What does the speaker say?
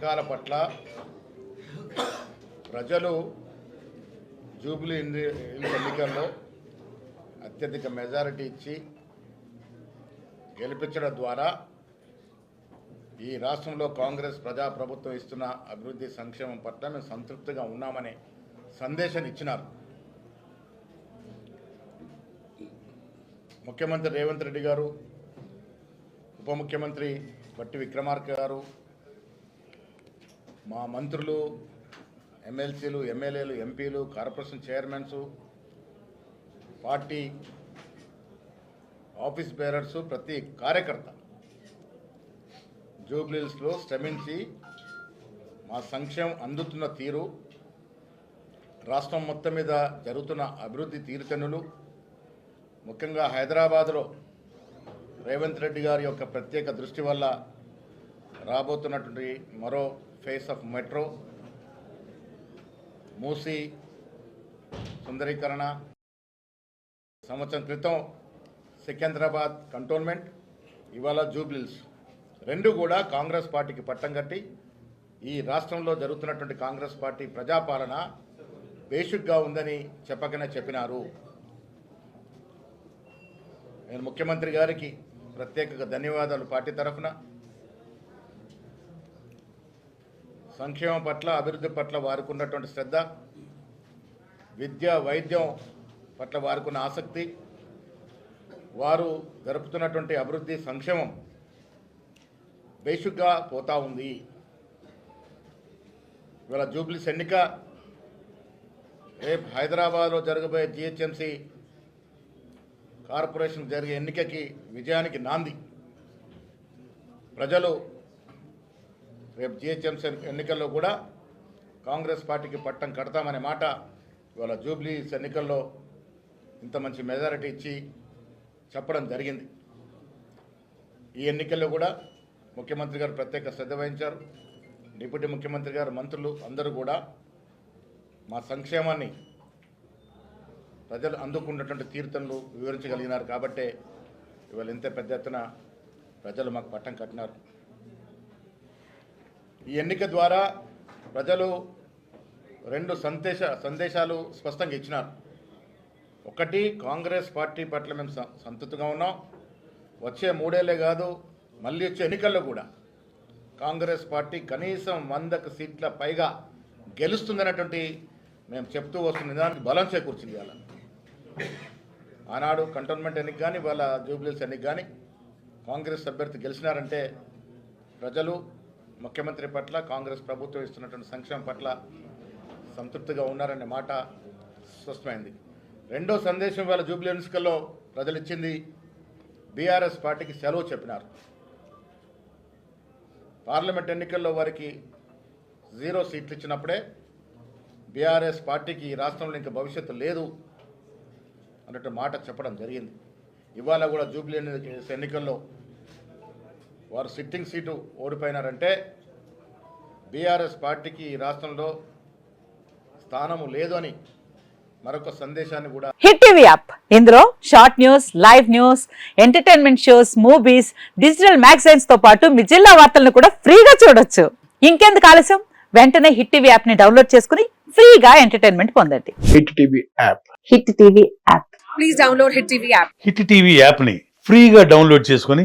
పథకాల పట్ల ప్రజలు జూబ్లీ ఎన్నికల్లో అత్యధిక మెజారిటీ ఇచ్చి గెలిపించడం ద్వారా ఈ రాష్ట్రంలో కాంగ్రెస్ ప్రజాప్రభుత్వం ఇస్తున్న అభివృద్ధి సంక్షేమం పట్ల మేము సంతృప్తిగా ఉన్నామనే సందేశాన్ని ఇచ్చినారు. ముఖ్యమంత్రి రేవంత్ రెడ్డి గారు ఉప ముఖ్యమంత్రి బట్టి విక్రమార్క గారు మా మంత్రులు ఎమ్మెల్సీలు ఎమ్మెల్యేలు ఎంపీలు corporation chairmans party office bearers ప్రతి కార్యకర్త. జూబ్లీస్లో శ్రమించి మా సంక్షేమం అందుతున్న తీరు రాష్ట్రం మొత్తం మీద జరుగుతున్న అభివృద్ధి తీరుతెన్నులు ముఖ్యంగా హైదరాబాద్లో రేవంత్ రెడ్డి గారి యొక్క ప్రత్యేక దృష్టి వల్ల రాబోతున్నటువంటి మరో ఫేస్ ఆఫ్ మెట్రో మూసి సుందరీకరణ. సంవత్సరం క్రితం సికింద్రాబాద్ కంటోన్మెంట్ ఇవాళ జూబ్లిల్స్. రెండు కూడా కాంగ్రెస్ పార్టీకి పట్టం కట్టి ఈ రాష్ట్రంలో జరుగుతున్నటువంటి కాంగ్రెస్ పార్టీ ప్రజాపాలన బేసిక్గా ఉందని చెప్పకనే చెప్పినారు. నేను ముఖ్యమంత్రి గారికి ప్రత్యేకంగా ధన్యవాదాలు పార్టీ తరఫున. సంక్షేమం పట్ల అభివృద్ధి పట్ల వారికి ఉన్నటువంటి శ్రద్ధ విద్య వైద్యం పట్ల వారికున్న ఆసక్తి వారు జరుపుతున్నటువంటి అభివృద్ధి సంక్షేమం బేసిక్గా పోతా ఉంది. ఇవాళ జూబ్లీస్ ఎన్నిక రేపు హైదరాబాద్లో జరగబోయే జిహెచ్ఎంసి కార్పొరేషన్ జరిగే ఎన్నికకి విజయానికి నాంది. ప్రజలు రేపు జిహెచ్ఎంసీ ఎన్నికల్లో కూడా కాంగ్రెస్ పార్టీకి పట్టం కడతామనే మాట ఇవాళ జూబ్లీస్ ఎన్నికల్లో ఇంత మంచి మెజారిటీ ఇచ్చి చెప్పడం జరిగింది. ఈ ఎన్నికల్లో కూడా ముఖ్యమంత్రి గారు ప్రత్యేక శ్రద్ధ వహించారు. డిప్యూటీ ముఖ్యమంత్రి గారు మంత్రులు అందరూ కూడా మా సంక్షేమాన్ని ప్రజలు అందుకున్నటువంటి తీర్థంలు వివరించగలిగినారు కాబట్టే ఇవాళ ఇంత పెద్ద ఎత్తున ప్రజలు మాకు పట్టం కట్టినారు. ఈ ఎన్నిక ద్వారా ప్రజలు రెండు సందేశ సందేశాలు స్పష్టంగా ఇచ్చినారు. ఒకటి కాంగ్రెస్ పార్టీ పట్ల మేము సంతృప్తిగా ఉన్నాం. వచ్చే మూడేళ్ళే కాదు మళ్ళీ వచ్చే ఎన్నికల్లో కూడా కాంగ్రెస్ పార్టీ కనీసం వందకు సీట్ల పైగా గెలుస్తుందన్నటువంటి మేము చెప్తూ వస్తున్న నిదానికి బలం చేకూర్చింది ఇవాళ. ఆనాడు కంటోన్మెంట్ ఎన్నిక కానీ వాళ్ళ జూబ్లీస్ ఎన్నిక కానీ కాంగ్రెస్ అభ్యర్థి గెలిచినారంటే ప్రజలు ముఖ్యమంత్రి పట్ల కాంగ్రెస్ ప్రభుత్వం ఇస్తున్నటువంటి సంక్షేమం పట్ల సంతృప్తిగా ఉన్నారనే మాట స్పష్టమైంది. రెండో సందేశం వాళ్ళ జూబ్లీ ఎన్నికల్లో ప్రజలు ఇచ్చింది బీఆర్ఎస్ పార్టీకి సెలవు చెప్పినారు. పార్లమెంట్ ఎన్నికల్లో వారికి జీరో సీట్లు ఇచ్చినప్పుడే బీఆర్ఎస్ పార్టీకి ఈ రాష్ట్రంలో ఇంకా భవిష్యత్తు లేదు అన్నట్టు మాట చెప్పడం జరిగింది. ఇవాళ కూడా జూబ్లీ ఎన్నికల్లో వారు సిట్టింగ్ సీటు ఓడిపోయినారంటే బీఆర్ఎస్ పార్టీకి ఈ రాష్ట్రంలో స్థానము లేదు అని మరొక సందేశాన్ని కూడా హిట్ టీవీ యాప్. ఇందులో short news live news entertainment shows movies digital మ్యాగజైన్స్తో పాటు మీ జిల్లా వార్తలను కూడా ఫ్రీగా చూడొచ్చు. ఇంకెందుకు ఆలస్యం? వెంటనే హిట్ టీవీ యాప్ని డౌన్లోడ్ చేసుకుని ఫ్రీగా ఎంటర్టైన్మెంట్ పొందండి. Hit TV app. Hit TV app. Please download Hit TV app. Hit TV యాప్ని ఫ్రీగా డౌన్లోడ్ చేసుకొని